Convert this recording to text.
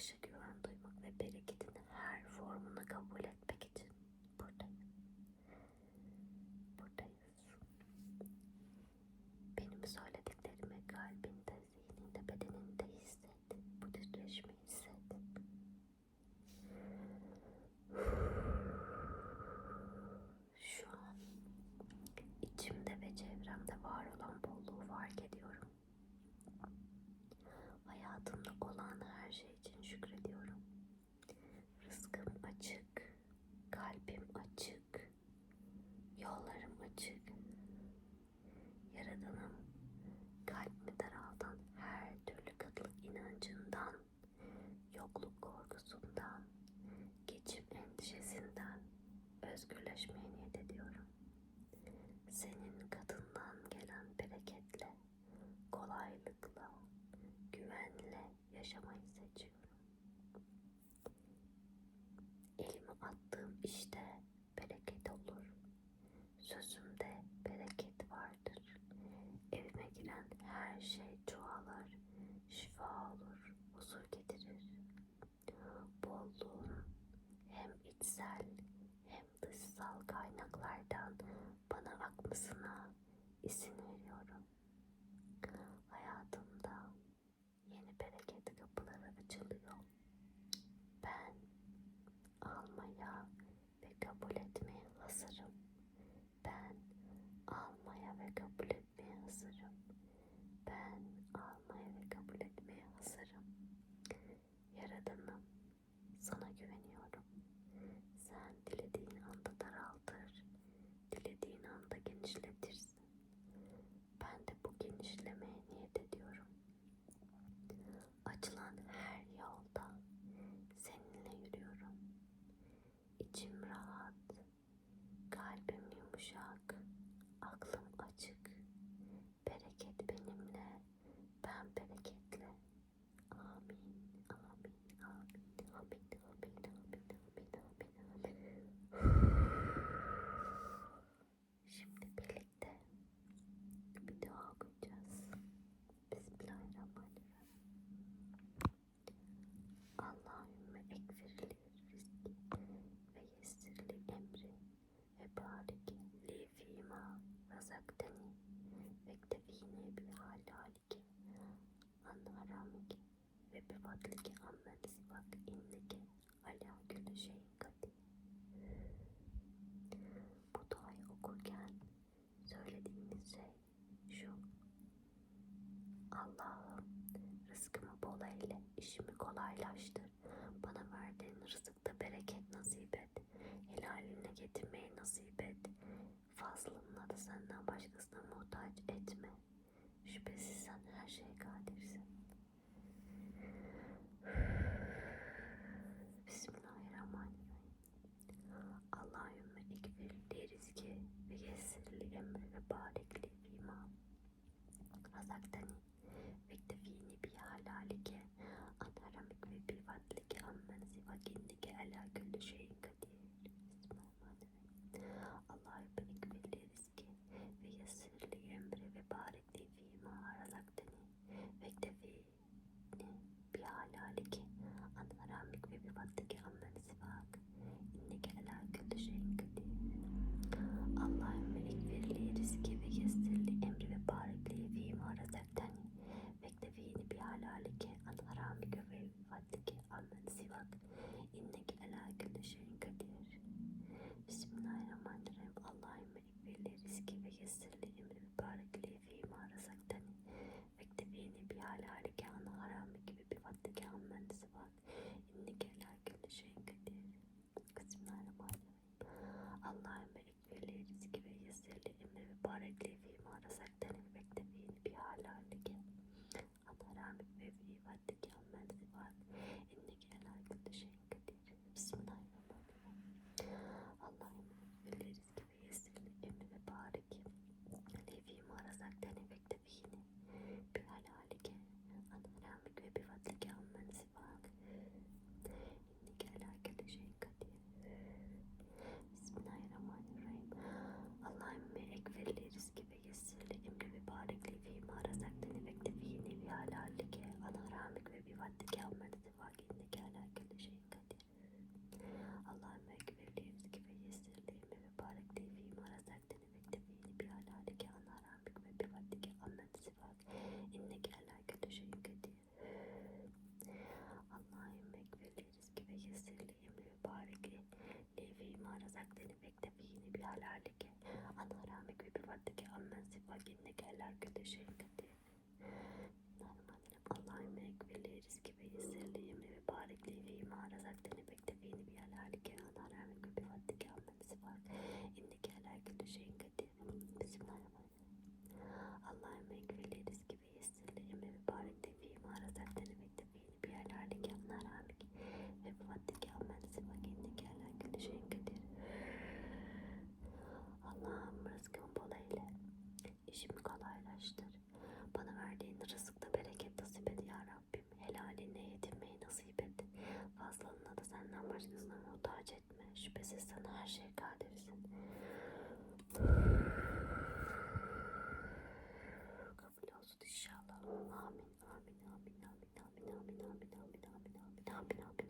should do açık, kalbim açık, yollarım açık. Yaradanım kalbimi daraltan her türlü katılık inancından, yokluk korkusundan, geçim endişesinden özgürleşmeye niyet ediyorum. Senin katından gelen bereketle, kolaylıkla, güvenle yaşamayı işte bereket olur. Sözümde bereket vardır. Evime giren her şey çoğalır, şifa olur, huzur getirir. Bolluğun hem içsel hem dışsal kaynaklardan bana akmasına, izin shall anvaramki ve bevatliki anlarız bak inneki ala külü şeyin kadir. Bu duayı okurken söylediğiniz şey şu. Allah'ım rızkımı bol eyle, işimi kolaylaştır. Bana verdiğin rızıkta bereket nasip et. Helaline getirmeyi nasip et. Fazlınla da senden başkasına muhtaç etme. Şüphesiz sen şeye kadirsin. Bismillahirrahmanirrahim. Allahümme ikbir derizki ve yessirli emri ve barikli rima. Razaktani currently Vakitlik eller kötü kötü. Allah'ın ekbirliği, rizki ve izzirliği, mübarekliği ve imarı zakteni beklediğini bir alâli kerana başkasına muhtaç etme. Şüphesiz sen her şeye kadirsin. Kabul olsun inşallah. Amin. Amin. Amin. Amin. Amin. Amin. Amin. Amin. Amin. Amin. Amin. Amin.